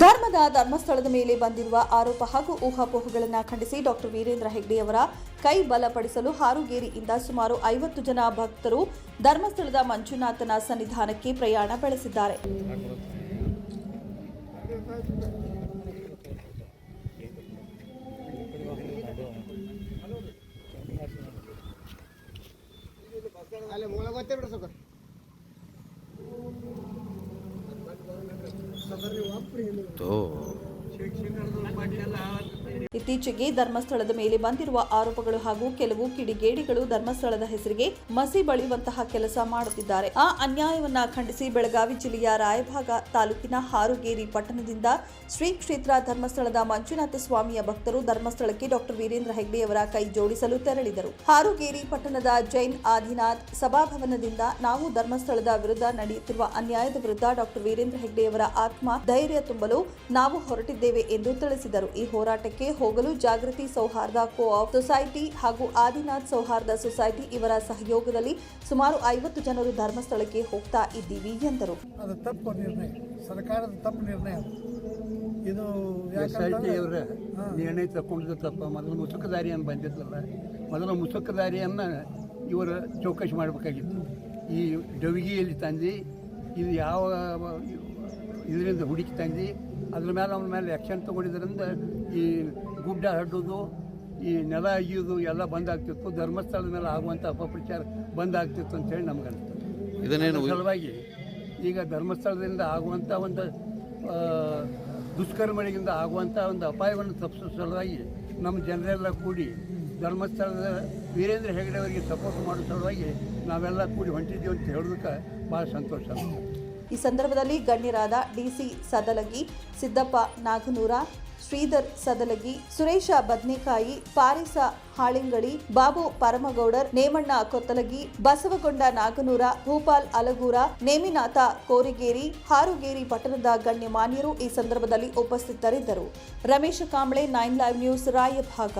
ಧರ್ಮದ ಧರ್ಮಸ್ಥಳದ ಮೇಲೆ ಬಂದಿರುವ ಆರೋಪ ಹಾಗೂ ಊಹಾಪೋಹಗಳನ್ನು ಖಂಡಿಸಿ ಡಾಕ್ಟರ್ ವೀರೇಂದ್ರ ಹೆಗ್ಡೆಯವರ ಕೈ ಬಲಪಡಿಸಲು ಹಾರುಗೇರಿಯಿಂದ ಸುಮಾರು ಐವತ್ತು ಜನ ಭಕ್ತರು ಧರ್ಮಸ್ಥಳದ ಮಂಜುನಾಥನ ಸನ್ನಿಧಾನಕ್ಕೆ ಪ್ರಯಾಣ ಬೆಳೆಸಿದ್ದಾರೆ. तो ಇತ್ತೀಚೆಗೆ ಧರ್ಮಸ್ಥಳದ ಮೇಲೆ ಬಂದಿರುವ ಆರೋಪಗಳು ಹಾಗೂ ಕೆಲವು ಕಿಡಿಗೇಡಿಗಳು ಧರ್ಮಸ್ಥಳದ ಹೆಸರಿಗೆ ಮಸಿ ಬಳಿಯುವಂತಹ ಕೆಲಸ ಮಾಡುತ್ತಿದ್ದಾರೆ. ಆ ಅನ್ಯಾಯವನ್ನ ಖಂಡಿಸಿ ಬೆಳಗಾವಿ ಜಿಲ್ಲೆಯ ರಾಯಭಾಗ ತಾಲೂಕಿನ ಹಾರುಗೇರಿ ಪಟ್ಟಣದಿಂದ ಶ್ರೀ ಕ್ಷೇತ್ರ ಧರ್ಮಸ್ಥಳದ ಮಂಜುನಾಥ ಸ್ವಾಮಿಯ ಭಕ್ತರು ಧರ್ಮಸ್ಥಳಕ್ಕೆ ಡಾಕ್ಟರ್ ವೀರೇಂದ್ರ ಹೆಗ್ಡೆಯವರ ಕೈ ಜೋಡಿಸಲು ತೆರಳಿದರು. ಹಾರುಗೇರಿ ಪಟ್ಟಣದ ಜೈನ್ ಆದಿನಾಥ್ ಸಭಾಭವನದಿಂದ ನಾವು ಧರ್ಮಸ್ಥಳದ ವಿರುದ್ಧ ನಡೆಯುತ್ತಿರುವ ಅನ್ಯಾಯದ ವಿರುದ್ಧ ಡಾಕ್ಟರ್ ವೀರೇಂದ್ರ ಹೆಗ್ಡೆಯವರ ಆತ್ಮ ಧೈರ್ಯ ತುಂಬಲು ನಾವು ಹೊರಟಿದ್ದೇವೆ ಎಂದು ತಿಳಿಸಿದರು. ಈ ಹೋರಾಟಕ್ಕೆ ಹೋಗಲು ಜಾಗೃತಿ ಸೌಹಾರ್ದ ಕೋ ಆಫ್ ಸೊಸೈಟಿ ಹಾಗೂ ಆದಿನಾಥ್ ಸೌಹಾರ್ದ ಸೊಸೈಟಿ ಇವರ ಸಹಯೋಗದಲ್ಲಿ ಸುಮಾರು ಐವತ್ತು ಜನರು ಧರ್ಮಸ್ಥಳಕ್ಕೆ ಹೋಗ್ತಾ ಇದ್ದೀವಿ ಎಂದರು. ಅದು ತಪ್ಪು ನಿರ್ಣಯ. ಸರ್ಕಾರದ ತಪ್ಪು ನಿರ್ಣಯ ಇದು. ನಿರ್ಣಯ ತಗೊಂಡಿದ್ದು ತಪ್ಪ. ಮೊದಲು ಮುಸುಕ ದಾರಿಯನ್ನು ಬಂದಿದ್ದಲ್ಲ. ಮೊದಲು ಮುಸುಕ ದಾರಿಯನ್ನು ಇವರು ಚೌಕಶಿ ಮಾಡಬೇಕಾಗಿತ್ತು. ಈ ಡವಿಗಿಯಲ್ಲಿ ತಂದು ಇದು ಯಾವ ಇದರಿಂದ ಹುಡುಕಿ ತಂದು ಅದ್ರ ಮೇಲೆ ಅವನ ಮೇಲೆ ಆ್ಯಕ್ಷನ್ ತೊಗೊಂಡಿದ್ರಿಂದ ಈ ಗುಡ್ಡ ಹಡ್ಡೋದು ಈ ನೆಲ ಅಗಿಯೋದು ಎಲ್ಲ ಬಂದಾಗ್ತಿತ್ತು ಧರ್ಮಸ್ಥಳದ ಮೇಲೆ ಆಗುವಂಥ ಅಪಪ್ರಚಾರ ಬಂದಾಗ್ತಿತ್ತು ಅಂತೇಳಿ ನಮ್ಗೆ ಇದನ್ನೇನು ಸಲುವಾಗಿ ಈಗ ಧರ್ಮಸ್ಥಳದಿಂದ ಆಗುವಂಥ ಒಂದು ದುಷ್ಕರ್ಮಗಳಿಂದ ಆಗುವಂಥ ಒಂದು ಅಪಾಯವನ್ನು ತಪ್ಪಿಸೋ ಸಲುವಾಗಿ ನಮ್ಮ ಜನರೆಲ್ಲ ಕೂಡಿ ಧರ್ಮಸ್ಥಳದ ವೀರೇಂದ್ರ ಹೆಗಡೆ ಅವರಿಗೆ ಸಪೋರ್ಟ್ ಮಾಡೋ ಸಲುವಾಗಿ ನಾವೆಲ್ಲ ಕೂಡಿ ಹೊಂಟಿದ್ದೀವಿ ಅಂತ ಹೇಳೋದಕ್ಕೆ ಭಾಳ ಸಂತೋಷ ಆಗುತ್ತೆ ಈ ಸಂದರ್ಭದಲ್ಲಿ ಗಣ್ಯರಾದ ಡಿಸಿ ಸದಲಗಿ, ಸಿದ್ದಪ್ಪ ನಾಗನೂರ, ಶ್ರೀಧರ್ ಸದಲಗಿ, ಸುರೇಶ ಬದ್ನಿಕಾಯಿ, ಪಾರಿಸ ಹಾಳಿಂಗಳಿ ಬಾಬು ಪರಮಗೌಡರ್, ನೇಮಣ್ಣ ಕೊತ್ತಲಗಿ, ಬಸವಗೊಂಡ ನಾಗನೂರ, ಭೂಪಾಲ್ ಅಲಗೂರ, ನೇಮಿನಾಥ ಕೋರಿಗೇರಿ, ಹಾರುಗೇರಿ ಪಟ್ಟಣದ ಗಣ್ಯಮಾನ್ಯರು ಈ ಸಂದರ್ಭದಲ್ಲಿ ಉಪಸ್ಥಿತರಿದ್ದರು. Ramesh Kamble, nine live news, Raybag.